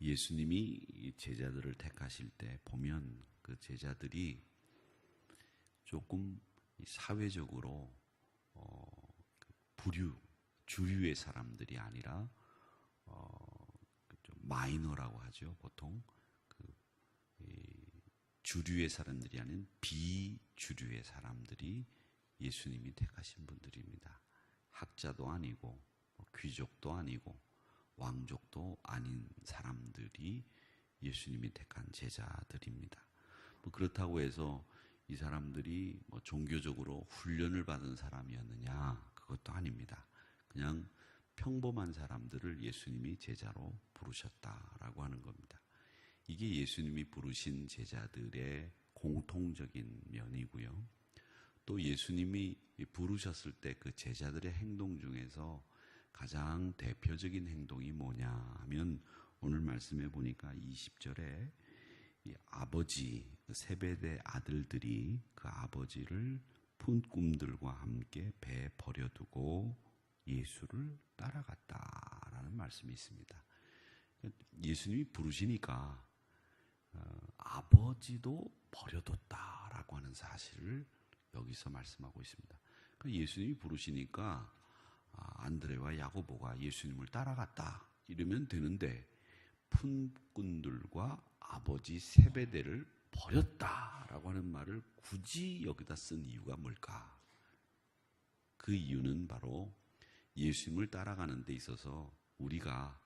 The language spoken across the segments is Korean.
예수님이 제자들을 택하실 때 보면 그 제자들이 조금 사회적으로 어, 그 부류 주류의 사람들이 아니라 어, 그좀 마이너라고 하죠 보통 그 주류의 사람들이 아닌 비주류의 사람들이 예수님이 택하신 분들입니다. 학자도 아니고 뭐 귀족도 아니고 왕족도 아닌 사람들이 예수님이 택한 제자들입니다. 뭐 그렇다고 해서 이 사람들이 뭐 종교적으로 훈련을 받은 사람이었느냐? 그것도 아닙니다. 그냥 평범한 사람들을 예수님이 제자로 부르셨다라고 하는 겁니다. 이게 예수님이 부르신 제자들의 공통적인 면이고요. 또 예수님이 부르셨을 때 그 제자들의 행동 중에서 가장 대표적인 행동이 뭐냐 하면 오늘 말씀해 보니까 20절에 아버지 그 세배대 아들들이 그 아버지를 푼 꿈들과 함께 배 버려두고 예수를 따라갔다라는 말씀이 있습니다. 예수님이 부르시니까 어, 아버지도 버려뒀다라고 하는 사실을 여기서 말씀하고 있습니다. 그러니까 예수님이 부르시니까 아, 안드레와 야고보가 예수님을 따라갔다 이러면 되는데 푼꾼들과 아버지 세배대를 버렸다라고 하는 말을 굳이 여기다 쓴 이유가 뭘까? 그 이유는 바로 예수님을 따라가는 데 있어서 우리가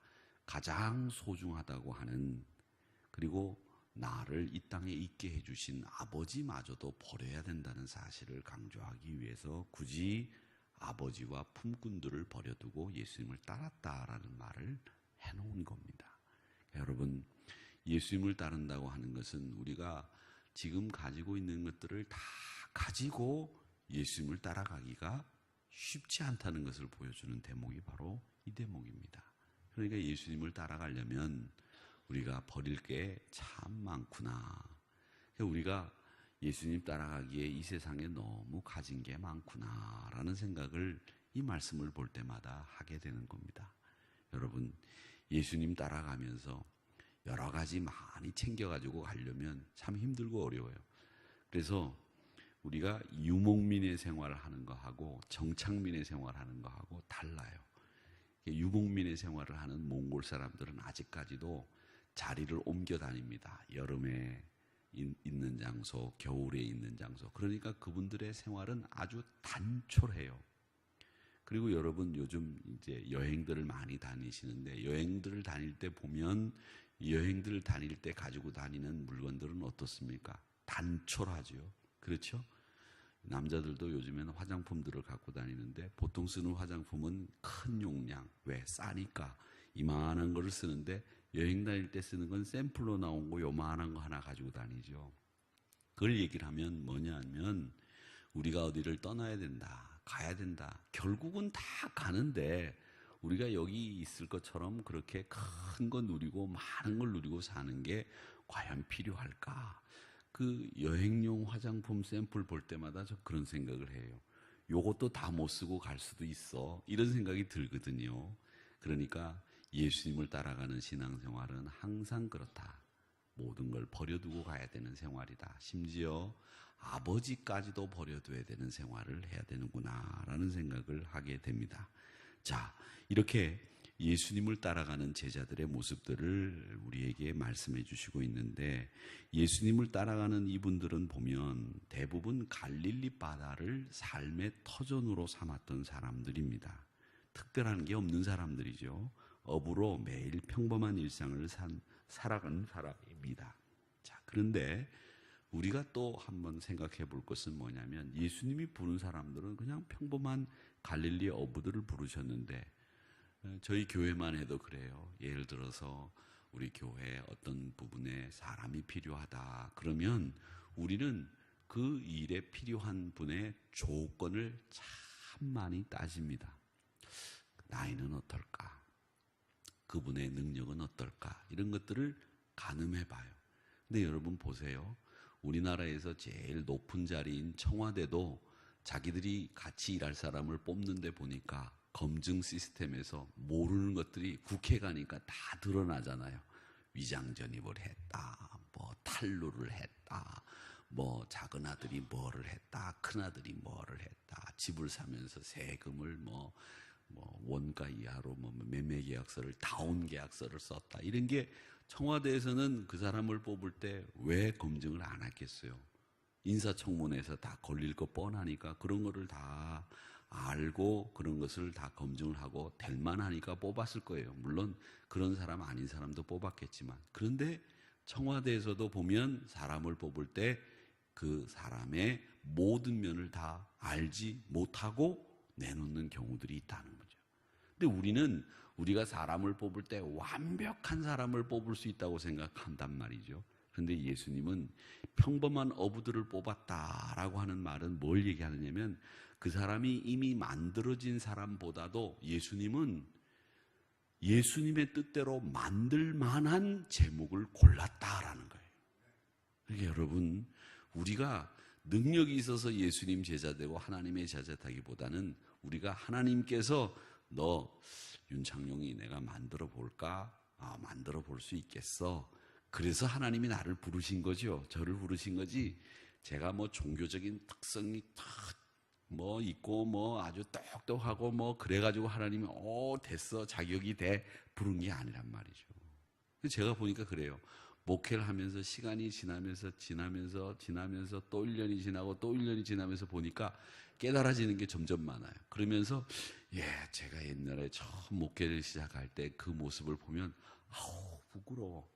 가장 소중하다고 하는 그리고 나를 이 땅에 있게 해주신 아버지마저도 버려야 된다는 사실을 강조하기 위해서 굳이 아버지와 품꾼들을 버려두고 예수님을 따랐다라는 말을 해놓은 겁니다. 여러분, 예수님을 따른다고 하는 것은 우리가 지금 가지고 있는 것들을 다 가지고 예수님을 따라가기가 쉽지 않다는 것을 보여주는 대목이 바로 이 대목입니다. 그러니까 예수님을 따라가려면 우리가 버릴 게 참 많구나. 우리가 예수님 따라가기에 이 세상에 너무 가진 게 많구나라는 생각을 이 말씀을 볼 때마다 하게 되는 겁니다. 여러분, 예수님 따라가면서 여러 가지 많이 챙겨가지고 가려면 참 힘들고 어려워요. 그래서 우리가 유목민의 생활을 하는 거하고 정착민의 생활을 하는 거하고 달라요. 유목민의 생활을 하는 몽골 사람들은 아직까지도 자리를 옮겨 다닙니다. 여름에 있는 장소, 겨울에 있는 장소. 그러니까 그분들의 생활은 아주 단촐해요. 그리고 여러분 요즘 이제 여행들을 많이 다니시는데 여행들을 다닐 때 보면 여행들을 다닐 때 가지고 다니는 물건들은 어떻습니까? 단촐하죠. 그렇죠? 남자들도 요즘에는 화장품들을 갖고 다니는데 보통 쓰는 화장품은 큰 용량. 왜? 싸니까. 이만한 거를 쓰는데 여행 다닐 때 쓰는 건 샘플로 나온 거 요만한 거 하나 가지고 다니죠. 그걸 얘기를 하면 뭐냐면 우리가 어디를 떠나야 된다. 가야 된다. 결국은 다 가는데 우리가 여기 있을 것처럼 그렇게 큰 거 누리고 많은 걸 누리고 사는 게 과연 필요할까? 그 여행용 화장품 샘플 볼 때마다 저 그런 생각을 해요. 요것도 다 못 쓰고 갈 수도 있어. 이런 생각이 들거든요. 그러니까 예수님을 따라가는 신앙생활은 항상 그렇다. 모든 걸 버려두고 가야 되는 생활이다. 심지어 아버지까지도 버려둬야 되는 생활을 해야 되는구나. 라는 생각을 하게 됩니다. 자, 이렇게 예수님을 따라가는 제자들의 모습들을 우리에게 말씀해 주시고 있는데 예수님을 따라가는 이분들은 보면 대부분 갈릴리 바다를 삶의 터전으로 삼았던 사람들입니다. 특별한 게 없는 사람들이죠. 업으로 매일 평범한 일상을 산, 살아가는 사람입니다. 자, 그런데 우리가 또 한번 생각해 볼 것은 뭐냐면 예수님이 부른 사람들은 그냥 평범한 갈릴리 어부들을 부르셨는데 어, 저희 교회만 해도 그래요. 예를 들어서 우리 교회 어떤 부분에 사람이 필요하다. 그러면 우리는 그 일에 필요한 분의 조건을 참 많이 따집니다. 나이는 어떨까? 그분의 능력은 어떨까? 이런 것들을 가늠해 봐요. 근데 여러분 보세요. 우리나라에서 제일 높은 자리인 청와대도 자기들이 같이 일할 사람을 뽑는데 보니까 검증 시스템에서 모르는 것들이 국회 가니까 다 드러나잖아요. 위장 전입을 했다. 뭐 탈루를 했다. 뭐 작은 아들이 뭐를 했다. 큰 아들이 뭐를 했다. 집을 사면서 세금을 뭐, 뭐 원가 이하로 뭐 매매 계약서를 다운 계약서를 썼다. 이런 게 청와대에서는 그 사람을 뽑을 때 왜 검증을 안 했겠어요? 인사청문회에서 다 걸릴 거 뻔하니까 그런 거를 다 알고 그런 것을 다 검증을 하고 될 만하니까 뽑았을 거예요. 물론 그런 사람 아닌 사람도 뽑았겠지만. 그런데 청와대에서도 보면 사람을 뽑을 때 그 사람의 모든 면을 다 알지 못하고 내놓는 경우들이 있다는 거죠. 근데 우리는 우리가 사람을 뽑을 때 완벽한 사람을 뽑을 수 있다고 생각한단 말이죠. 그런데 예수님은 평범한 어부들을 뽑았다라고 하는 말은 뭘 얘기하느냐면 그 사람이 이미 만들어진 사람보다도 예수님은 예수님의 뜻대로 만들 만한 제목을 골랐다라는 거예요. 그러니까 여러분, 우리가 능력이 있어서 예수님 제자되고 하나님의 제자다기보다는 우리가 하나님께서 너 윤창용이 내가 만들어 볼까? 아, 만들어 볼 수 있겠어. 그래서 하나님이 나를 부르신 거죠. 저를 부르신 거지. 제가 뭐 종교적인 특성이 탁뭐 있고 뭐 아주 똑똑하고 뭐 그래가지고 하나님이 어 됐어 자격이 돼 부른 게 아니란 말이죠. 제가 보니까 그래요. 목회를 하면서 시간이 지나면서 지나면서 지나면서 또 1년이 지나고 또 1년이 지나면서 보니까 깨달아지는 게 점점 많아요. 그러면서 예, 제가 옛날에 처음 목회를 시작할 때 그 모습을 보면 아우 부끄러워.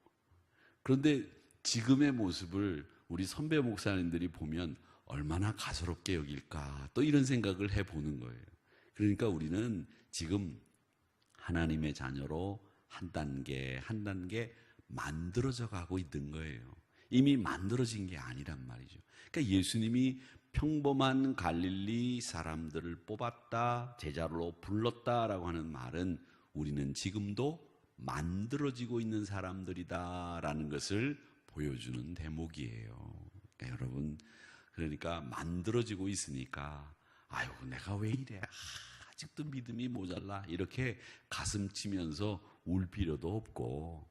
그런데 지금의 모습을 우리 선배 목사님들이 보면 얼마나 가소롭게 여길까 또 이런 생각을 해 보는 거예요. 그러니까 우리는 지금 하나님의 자녀로 한 단계 한 단계 만들어져 가고 있는 거예요. 이미 만들어진 게 아니란 말이죠. 그러니까 예수님이 평범한 갈릴리 사람들을 뽑았다, 제자로 불렀다라고 하는 말은 우리는 지금도 만들어지고 있는 사람들이다라는 것을 보여주는 대목이에요. 그러니까 여러분, 그러니까 만들어지고 있으니까, 아유, 내가 왜 이래? 아, 아직도 믿음이 모자라. 이렇게 가슴 치면서 울 필요도 없고,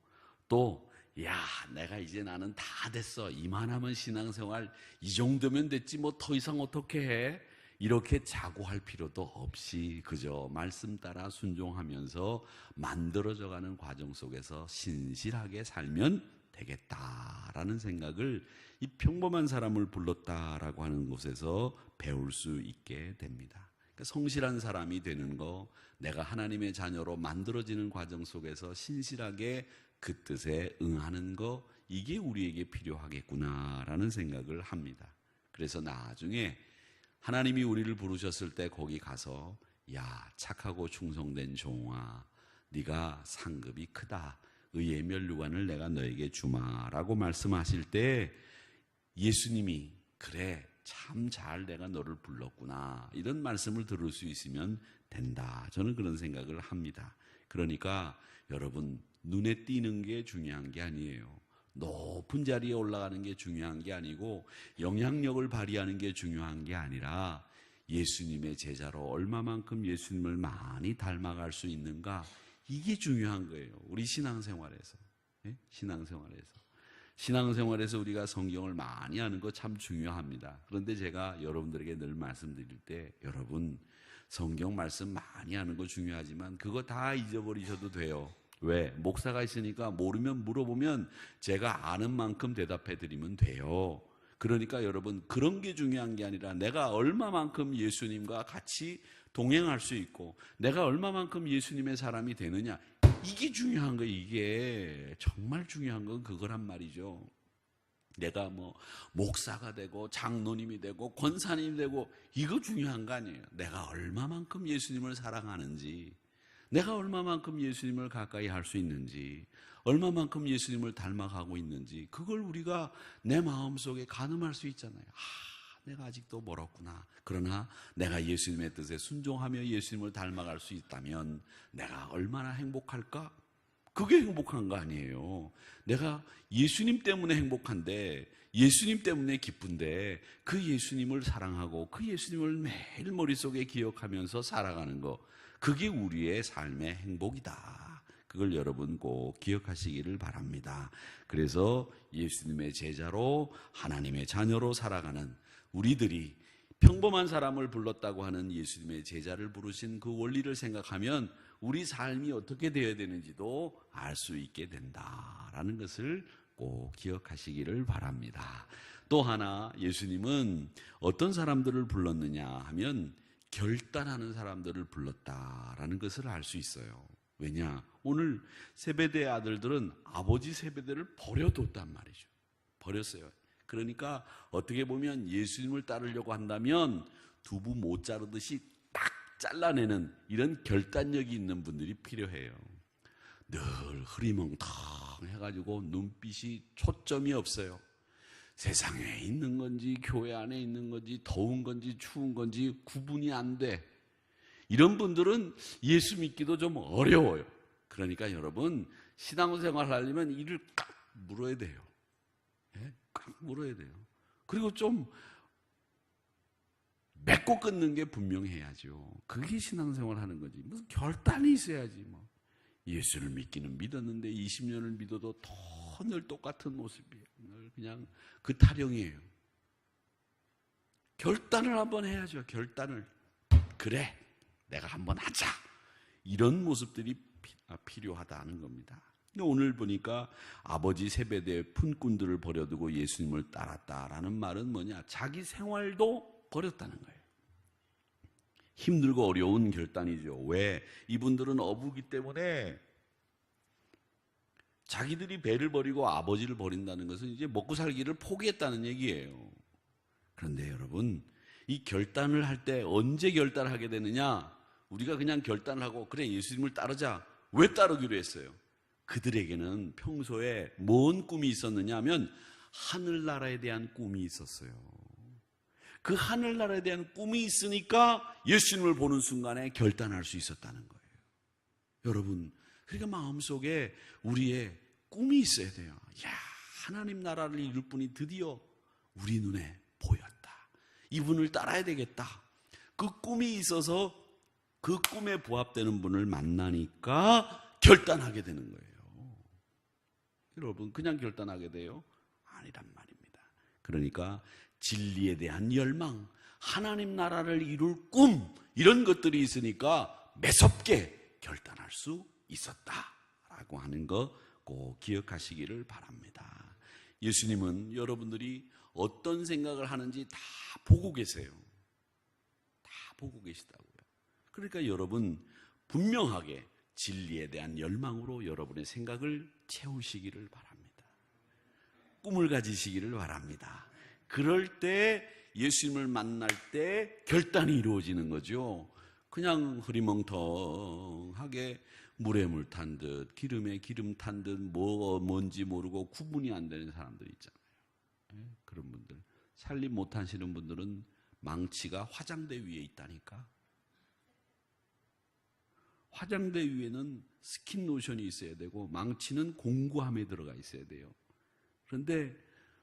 또, 야, 내가 이제 나는 다 됐어. 이만하면 신앙생활, 이 정도면 됐지, 뭐 더 이상 어떻게 해? 이렇게 자고할 필요도 없이 그저 말씀 따라 순종하면서 만들어져 가는 과정 속에서 신실하게 살면 되겠다라는 생각을 이 평범한 사람을 불렀다라고 하는 곳에서 배울 수 있게 됩니다. 그러니까 성실한 사람이 되는 거, 내가 하나님의 자녀로 만들어지는 과정 속에서 신실하게 그 뜻에 응하는 거, 이게 우리에게 필요하겠구나라는 생각을 합니다. 그래서 나중에 하나님이 우리를 부르셨을 때 거기 가서 야 착하고 충성된 종아 네가 상급이 크다. 의의 면류관을 내가 너에게 주마라고 말씀하실 때 예수님이 그래 참 잘 내가 너를 불렀구나. 이런 말씀을 들을 수 있으면 된다. 저는 그런 생각을 합니다. 그러니까 여러분 눈에 띄는 게 중요한 게 아니에요 높은 자리에 올라가는 게 중요한 게 아니고 영향력을 발휘하는 게 중요한 게 아니라 예수님의 제자로 얼마만큼 예수님을 많이 닮아갈 수 있는가 이게 중요한 거예요. 우리 신앙생활에서 예? 신앙생활에서 신앙생활에서 우리가 성경을 많이 하는 거 참 중요합니다. 그런데 제가 여러분들에게 늘 말씀드릴 때 여러분 성경 말씀 많이 하는 거 중요하지만 그거 다 잊어버리셔도 돼요. 왜? 목사가 있으니까 모르면 물어보면 제가 아는 만큼 대답해 드리면 돼요. 그러니까 여러분 그런 게 중요한 게 아니라 내가 얼마만큼 예수님과 같이 동행할 수 있고 내가 얼마만큼 예수님의 사람이 되느냐 이게 중요한 거예요. 이게 정말 중요한 건 그거란 말이죠. 내가 뭐 목사가 되고 장로님이 되고 권사님이 되고 이거 중요한 거 아니에요. 내가 얼마만큼 예수님을 사랑하는지 내가 얼마만큼 예수님을 가까이 할 수 있는지, 얼마만큼 예수님을 닮아가고 있는지, 그걸 우리가 내 마음속에 가늠할 수 있잖아요. 아, 내가 아직도 멀었구나. 그러나 내가 예수님의 뜻에 순종하며 예수님을 닮아갈 수 있다면 내가 얼마나 행복할까? 그게 행복한 거 아니에요. 내가 예수님 때문에 행복한데, 예수님 때문에 기쁜데, 그 예수님을 사랑하고 그 예수님을 매일 머릿속에 기억하면서 살아가는 거, 그게 우리의 삶의 행복이다. 그걸 여러분 꼭 기억하시기를 바랍니다. 그래서 예수님의 제자로 하나님의 자녀로 살아가는 우리들이 평범한 사람을 불렀다고 하는 예수님의 제자를 부르신 그 원리를 생각하면 우리 삶이 어떻게 되어야 되는지도 알 수 있게 된다라는 것을 꼭 기억하시기를 바랍니다. 또 하나 예수님은 어떤 사람들을 불렀느냐 하면 결단하는 사람들을 불렀다라는 것을 알 수 있어요. 왜냐? 오늘 세베대 아들들은 아버지 세베대를 버려뒀단 말이죠. 버렸어요. 그러니까 어떻게 보면 예수님을 따르려고 한다면 두부 못 자르듯이 딱 잘라내는 이런 결단력이 있는 분들이 필요해요. 늘 흐리멍텅 해가지고 눈빛이 초점이 없어요. 세상에 있는 건지 교회 안에 있는 건지 더운 건지 추운 건지 구분이 안 돼. 이런 분들은 예수 믿기도 좀 어려워요. 그러니까 여러분 신앙생활 하려면 이를 꽉 물어야 돼요. 예? 꽉 물어야 돼요. 그리고 좀 맺고 끊는 게 분명해야죠. 그게 신앙생활 하는 거지. 무슨 결단이 있어야지 뭐. 예수를 믿기는 믿었는데 20년을 믿어도 더늘 똑같은 모습이에요. 늘 그냥 그 타령이에요. 결단을 한번 해야죠. 결단을. 그래. 내가 한번 하자. 이런 모습들이 피- 아, 필요하다는 겁니다. 오늘 보니까 아버지 세배대 푼꾼들을 버려두고 예수님을 따랐다라는 말은 뭐냐? 자기 생활도 버렸다는 거예요. 힘들고 어려운 결단이죠. 왜? 이분들은 어부기 때문에 자기들이 배를 버리고 아버지를 버린다는 것은 이제 먹고 살기를 포기했다는 얘기예요. 그런데 여러분, 이 결단을 할 때 언제 결단을 하게 되느냐? 우리가 그냥 결단을 하고 그래 예수님을 따르자. 왜 따르기로 했어요? 그들에게는 평소에 뭔 꿈이 있었느냐 하면 하늘나라에 대한 꿈이 있었어요. 그 하늘나라에 대한 꿈이 있으니까 예수님을 보는 순간에 결단할 수 있었다는 거예요. 여러분, 그러니까 마음속에 우리의 꿈이 있어야 돼요. 야, 하나님 나라를 이룰 분이 드디어 우리 눈에 보였다. 이분을 따라야 되겠다. 그 꿈이 있어서 그 꿈에 부합되는 분을 만나니까 결단하게 되는 거예요. 여러분, 그냥 결단하게 돼요? 아니란 말입니다. 그러니까 진리에 대한 열망, 하나님 나라를 이룰 꿈, 이런 것들이 있으니까 매섭게 결단할 수 있었다라고 하는 거 꼭 기억하시기를 바랍니다. 예수님은 여러분들이 어떤 생각을 하는지 다 보고 계세요. 다 보고 계시다고요. 그러니까 여러분 분명하게 진리에 대한 열망으로 여러분의 생각을 채우시기를 바랍니다. 꿈을 가지시기를 바랍니다. 그럴 때 예수님을 만날 때 결단이 이루어지는 거죠. 그냥 흐리멍텅하게 물에 물 탄 듯, 기름에 기름 탄 듯, 뭐, 뭔지 모르고 구분이 안 되는 사람들 있잖아요. 예? 그런 분들. 살림 못 하시는 분들은 망치가 화장대 위에 있다니까. 화장대 위에는 스킨 노션이 있어야 되고, 망치는 공구함에 들어가 있어야 돼요. 그런데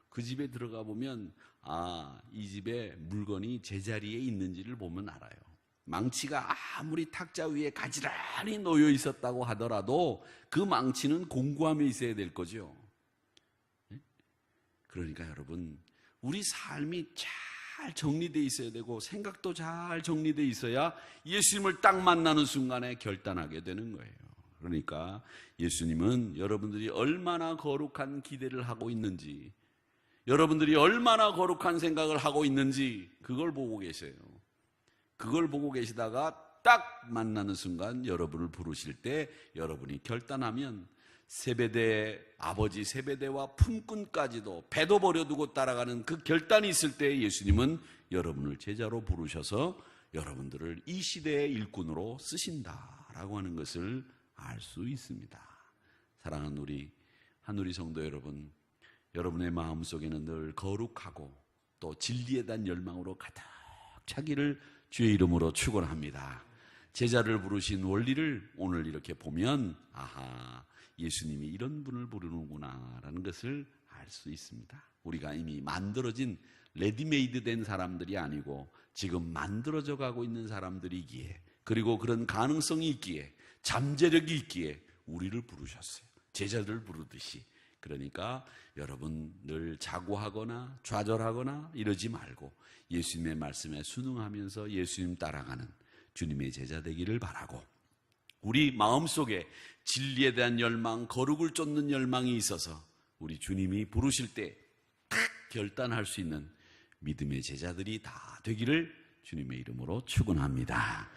그 집에 들어가 보면, 아, 이 집에 물건이 제자리에 있는지를 보면 알아요. 망치가 아무리 탁자 위에 가지런히 놓여 있었다고 하더라도 그 망치는 공구함에 있어야 될 거죠. 예? 그러니까 여러분, 우리 삶이 잘 정리되어 있어야 되고 생각도 잘 정리되어 있어야 예수님을 딱 만나는 순간에 결단하게 되는 거예요. 그러니까 예수님은 여러분들이 얼마나 거룩한 기대를 하고 있는지, 여러분들이 얼마나 거룩한 생각을 하고 있는지 그걸 보고 계세요. 그걸 보고 계시다가 딱 만나는 순간 여러분을 부르실 때 여러분이 결단하면 세배대 아버지 세배대와 품꾼까지도 배도 버려두고 따라가는 그 결단이 있을 때 예수님은 여러분을 제자로 부르셔서 여러분들을 이 시대의 일꾼으로 쓰신다라고 하는 것을 알 수 있습니다. 사랑하는 우리 한우리 성도 여러분, 여러분의 마음 속에는 늘 거룩하고 또 진리에 대한 열망으로 가득 차기를 주의 이름으로 축원합니다. 제자를 부르신 원리를 오늘 이렇게 보면 아하 예수님이 이런 분을 부르는구나라는 것을 알 수 있습니다. 우리가 이미 만들어진 레디메이드 된 사람들이 아니고 지금 만들어져 가고 있는 사람들이기에 그리고 그런 가능성이 있기에 잠재력이 있기에 우리를 부르셨어요. 제자들을 부르듯이. 그러니까 여러분 늘 자고하거나 좌절하거나 이러지 말고 예수님의 말씀에 순응하면서 예수님 따라가는 주님의 제자 되기를 바라고 우리 마음속에 진리에 대한 열망, 거룩을 쫓는 열망이 있어서 우리 주님이 부르실 때딱 결단할 수 있는 믿음의 제자들이 다 되기를 주님의 이름으로 축원합니다.